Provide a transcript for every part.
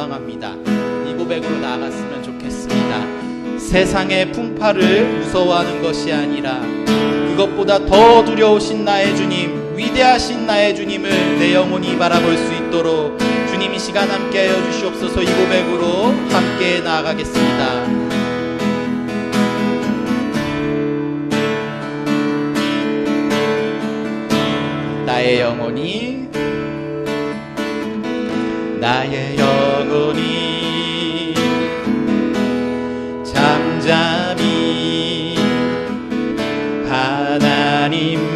소망합니다. 이 고백으로 나아갔으면 좋겠습니다. 세상의 풍파를 무서워하는 것이 아니라 그것보다 더 두려우신 나의 주님, 위대하신 나의 주님을 내 영혼이 바라볼 수 있도록 주님 이 시간 함께하여 주시옵소서 이 고백으로 함께 나아가겠습니다. 나의 영혼이 나의 영혼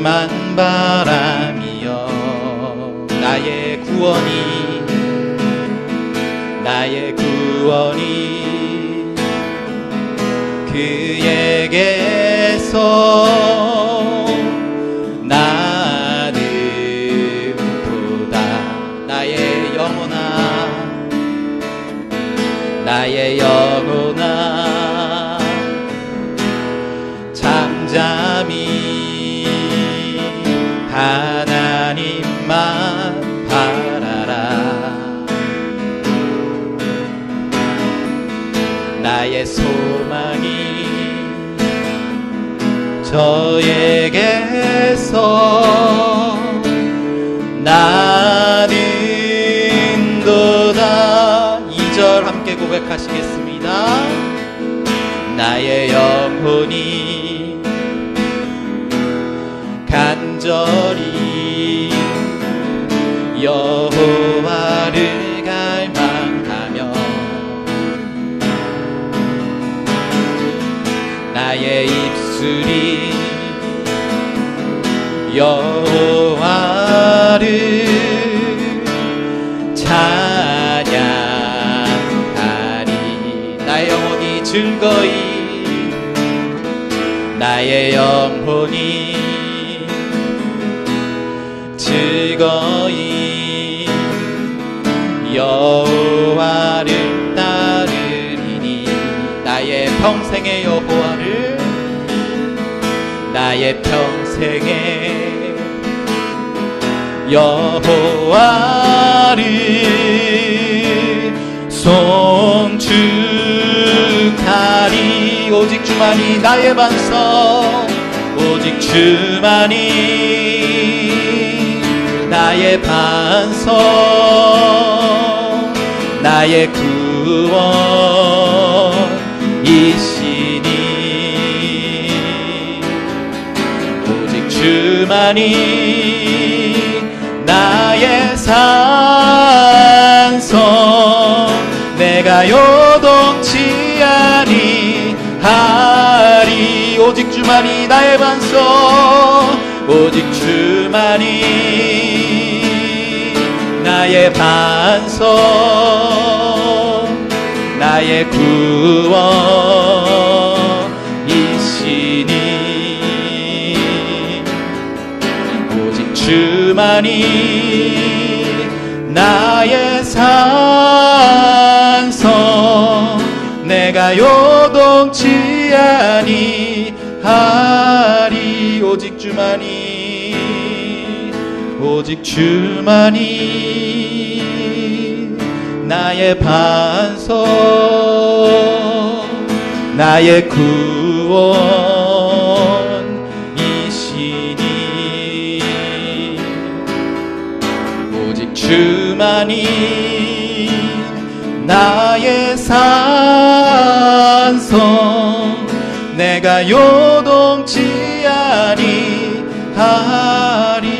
하나님만 바라며 나의 구원이 나의 구원이 그에게 하나님만 바라라. 나의 소망이 저에게서 나는 도다 2절 함께 고백하시겠습니다. 나의 영혼이 간절히 여호와를 갈망하며 나의 입술이 여호와를 찬양하리. 나의 영혼이 즐거이 나의 영혼이 즐거이 여호와를 따르리니 나의 평생의 여호와를 나의 평생의 여호와를 송축하리. 오직 주만이 나의 반석 오직 주만이 나의 반석 나의 구원이시니 오직 주만이 나의 산성 내가 요동치 아니하리. 오직 주만이 나의 반석 오직 주만이 나의 반석 나의 구원이시니 오직 주만이 나의 산성 내가 요동치 아니하리. 오직 주만이 오직 주만이 나의 반석 나의 구원이시니. 오직 주만이 나의 산성 내가 요동치 아니하리